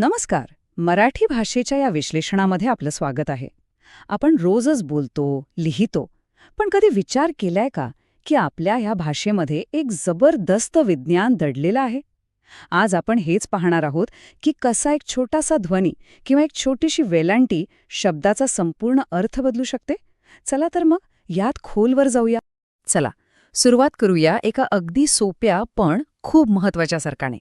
नमस्कार. मराठी भाषेच्या या विश्लेषणामध्ये आपलं स्वागत आहे. आपण रोजच बोलतो लिहितो पण कधी विचार केलाय का की आपल्या ह्या भाषेमध्ये एक जबरदस्त विज्ञान दडलेलं आहे? आज आपण हेच पाहणार आहोत की कसा एक छोटासा ध्वनी किंवा एक छोटीशी वेलांटी शब्दाचा संपूर्ण अर्थ बदलू शकते? चला तर मग यात खोलवर जाऊया. चला सुरुवात करूया एका अगदी सोप्या पण खूप महत्त्वाच्या सरकाने.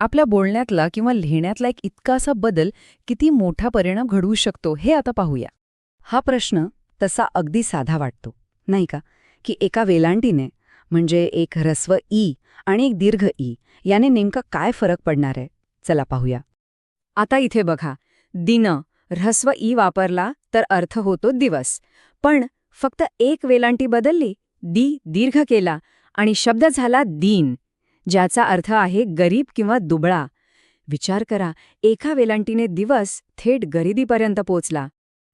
आपल्या बोलण्यातला किंवा लिहिण्यातला एक इतकासा बदल किती मोठा परिणाम घडवू शकतो हे आता पाहूया. हा प्रश्न तसा अगदी साधा वाटतो नाही का? की एका वेलांटीने म्हणजे एक ह्रस्व ई आणि एक दीर्घ ई याने नेमका काय फरक पडणार आहे? चला पाहूया. आता इथे बघा. दिन ह्रस्व ई वापरला तर अर्थ होतो दिवस. पण फक्त एक वेलांटी बदलली दी दीर्घ केला आणि शब्द झाला दीन. ज्याचा अर्थ आहे गरीब किंवा दुबळा. विचार करा एका वेलांटीने दिवस थेट गरिबीपर्यंत पोचला.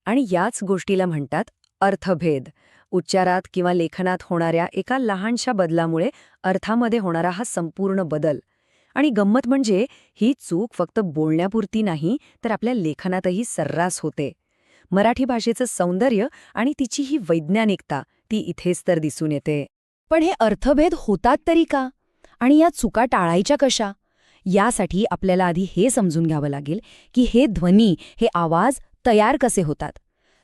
आणि याच गोष्टीला म्हणतात अर्थभेद. उच्चारात किंवा लेखनात होणाऱ्या एका लहानशा बदलामुळे अर्थामध्ये होणारा हा संपूर्ण बदल. आणि गंमत म्हणजे ही चूक फक्त बोलण्यापुरती नाही तर आपल्या लेखनातही सर्रास होते. मराठी भाषेचं सौंदर्य आणि तिची ही वैज्ञानिकता ती इथेच तर दिसून येते. पण हे अर्थभेद होतात तरी का? आणि या चुका टाळायच्या कशा? यासाठी आपल्याला आधी हे समजून घ्यावं लागेल की हे ध्वनी हे आवाज तयार कसे होतात.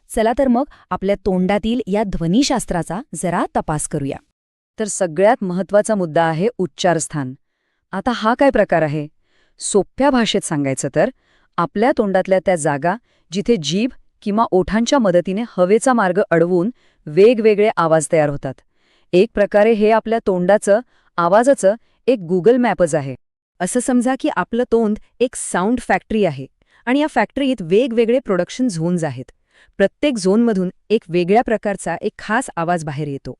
चला तर मग आपल्या तोंडातील या ध्वनीशास्त्राचा जरा तपास करूया. तर सगळ्यात महत्त्वाचा मुद्दा आहे उच्चारस्थान. आता हा काय प्रकार आहे? सोप्या भाषेत सांगायचं तर आपल्या तोंडातल्या त्या जागा जिथे जीभ किंवा ओठांच्या मदतीने हवेचा मार्ग अडवून वेगवेगळे आवाज तयार होतात. एक प्रकारे हे आपल्या तोंडाचं आवाजाचं एक गुगल मॅपच आहे. असं समजा की आपलं तोंड एक साऊंड फॅक्टरी आहे आणि या फॅक्टरीत वेगवेगळे प्रोडक्शन झोन्स आहेत. प्रत्येक झोनमधून एक वेगळ्या प्रकारचा एक खास आवाज बाहेर येतो.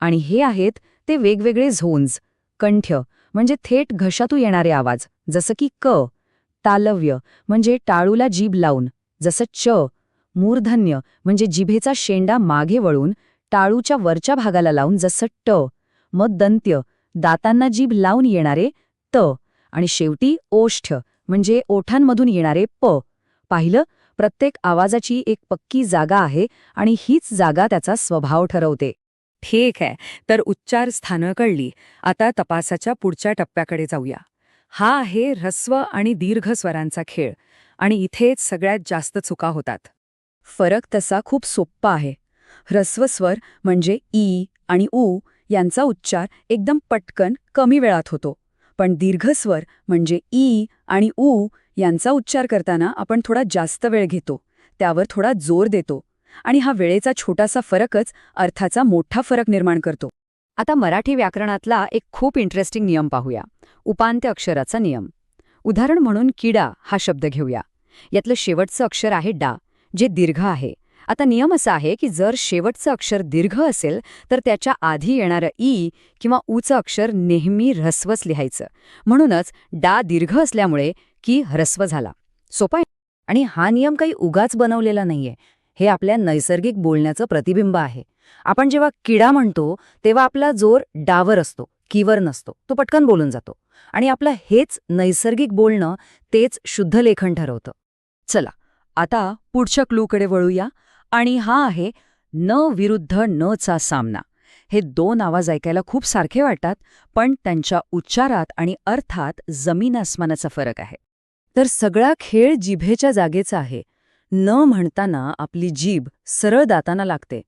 आणि हे आहेत ते वेगवेगळे झोन्स कंठ्य म्हणजे थेट घशातू येणारे आवाज जसं की क. तालव्य म्हणजे टाळूला जीभ लावून जसं च. मूर्धन्य म्हणजे जिभेचा शेंडा मागे वळून टाळूच्या वरच्या भागाला लावून जसं ट. मदंत्य दंत्य दातांना जीभ लावून येणारे त आणि शेवटी ओष्ठ म्हणजे ओठांमधून येणारे प. पाहिलं? प्रत्येक आवाजाची एक पक्की जागा आहे आणि हीच जागा त्याचा स्वभाव ठरवते. ठीक आहे तर उच्चार स्थानं कळली. आता तपासाच्या पुढच्या टप्प्याकडे जाऊया. हा आहे ह्रस्व आणि दीर्घ स्वरांचा खेळ आणि इथेच सगळ्यात जास्त चुका होतात. फरक तसा खूप सोप्पा आहे. ह्रस्व स्वर म्हणजे ई आणि ऊ यांचा उच्चार एकदम पटकन कमी वेळात होतो. पण दीर्घस्वर म्हणजे ई आणि ऊ यांचा उच्चार करताना आपण थोडा जास्त वेळ घेतो. त्यावर थोडा जोर देतो. आणि हा वेळेचा छोटासा फरकच अर्थाचा मोठा फरक निर्माण करतो. आता मराठी व्याकरणातला एक खूप इंटरेस्टिंग नियम पाहूया. उपांत्य अक्षराचा नियम. उदाहरण म्हणून किडा हा शब्द घेऊया. यातलं शेवटचं अक्षर आहे डा जे दीर्घ आहे. आता नियम असा आहे की जर शेवटचं अक्षर दीर्घ असेल तर त्याच्या आधी येणारं ई किंवा ऊचं अक्षर नेहमी ह्रस्वच लिहायचं. म्हणूनच डा दीर्घ असल्यामुळे की ह्रस्व झाला. सोपा आणि हा नियम काही उगाच बनवलेला नाहीये. हे आपल्या नैसर्गिक बोलण्याचं प्रतिबिंब आहे. आपण जेव्हा किडा म्हणतो तेव्हा आपला जोर डावर असतो कीवर नसतो. तो पटकन बोलून जातो. आणि आपलं हेच नैसर्गिक बोलणं तेच शुद्ध लेखन ठरवतं. चला आता पुढच्या क्लूकडे वळूया. आणि हा आहे न विरुद्ध न चा सामना. हे दोन आवाज ऐकायला खूप सारखे वाटतात पण त्यांच्या उच्चारात आणि अर्थात जमीन आसमानाचा फरक आहे. तर सगळा खेळ जिभेच्या जागेचा आहे. न म्हणताना आपली जीभ सरळ दाताना लागते.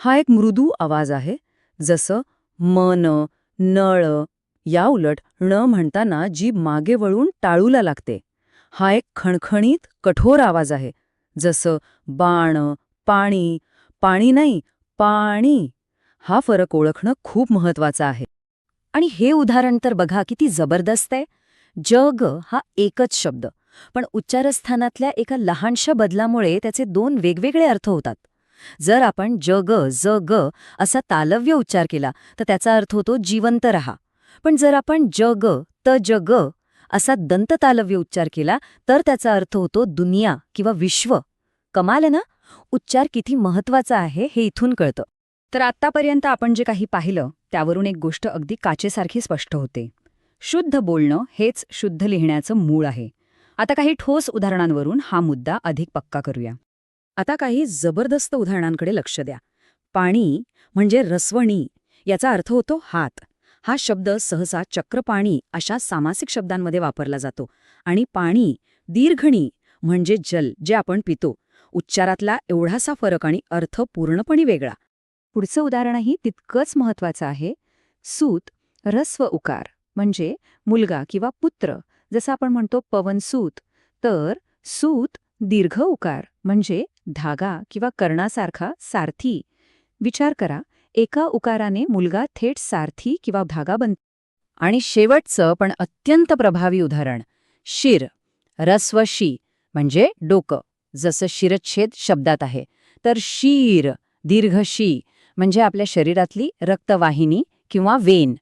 हा एक मृदू आवाज आहे जसं मन नळ या उलट न म्हणताना जीभ मागे वळून टाळूला लागते. हा एक खणखणीत कठोर आवाज आहे जसं बाण पाणी. पाणी नाही पाणी. हा फरक ओळखणं खूप महत्वाचं आहे. आणि हे उदाहरण तर बघा किती जबरदस्त आहे. जग हा एकच शब्द पण उच्चारस्थानातल्या एका लहानशा बदलामुळे त्याचे दोन वेगवेगळे अर्थ होतात. जर आपण जग ज ग असा तालव्य उच्चार केला तर त्याचा अर्थ होतो जिवंत रहा. पण जर आपण जग त जग असा दंततालव्य उच्चार केला तर त्याचा अर्थ होतो दुनिया किंवा विश्व. कमाल आहे ना? उच्चार किती महत्त्वाचा आहे हे इथून कळतं. तर आत्तापर्यंत आपण जे काही पाहिलं त्यावरून एक गोष्ट अगदी काचेसारखी स्पष्ट होते. शुद्ध बोलणं हेच शुद्ध लिहिण्याचं मूळ आहे. आता काही ठोस उदाहरणांवरून हा मुद्दा अधिक पक्का करूया. आता काही जबरदस्त उदाहरणांकडे लक्ष द्या. पाणी म्हणजे रसवणी याचा अर्थ होतो हात. हा शब्द सहसा चक्रपाणी अशा सामासिक शब्दांमध्ये वापरला जातो. आणि पाणी दीर्घणी म्हणजे जल जे आपण पितो. उच्चारातला एवढासा फरक आणि अर्थ पूर्णपणे वेगळा. पुढचं उदाहरणही तितकंच महत्वाचं आहे. सूत रस्व उकार म्हणजे मुलगा किंवा पुत्र. जसं आपण म्हणतो पवनसूत तर सूत दीर्घ उकार म्हणजे धागा किंवा कर्णासारखा सारथी. विचार करा एका उकाराने मुलगा थेट सारथी किंवा धागा बन आणि शेवटचं पण अत्यंत प्रभावी उदाहरण शिर रस्वशी म्हणजे डोकं. जसं शिरच्छेद शब्दात आहे. तर शीर दीर्घशी म्हणजे आपल्या शरीरातली रक्तवाहिनी किंवा वेन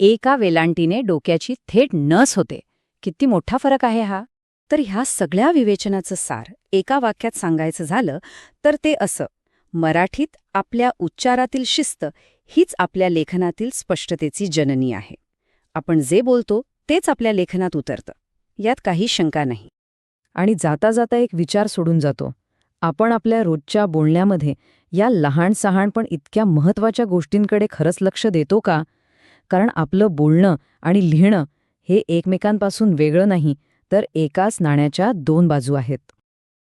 एका वेलांटीने डोक्याची थेट नस होते. किती मोठा फरक आहे हा? तर ह्या सगळ्या विवेचनाचं सार एका वाक्यात सांगायचं झालं तर ते असं. मराठीत आपल्या उच्चारातील शिस्त हीच आपल्या लेखनातील स्पष्टतेची जननी आहे. आपण जे बोलतो तेच आपल्या लेखनात उतरतं. यात काही शंका नाही. आणि जाता जाता एक विचार सोडून जातो. आपण आपल्या रोजच्या बोलण्यामध्ये या लहान सहाण पण इतक्या महत्त्वाच्या गोष्टींकडे खरंच लक्ष देतो का? कारण आपलं बोलणं आणि लिहिणं हे एकमेकांपासून वेगळं नाही तर एकाच नाण्याच्या दोन बाजू आहेत.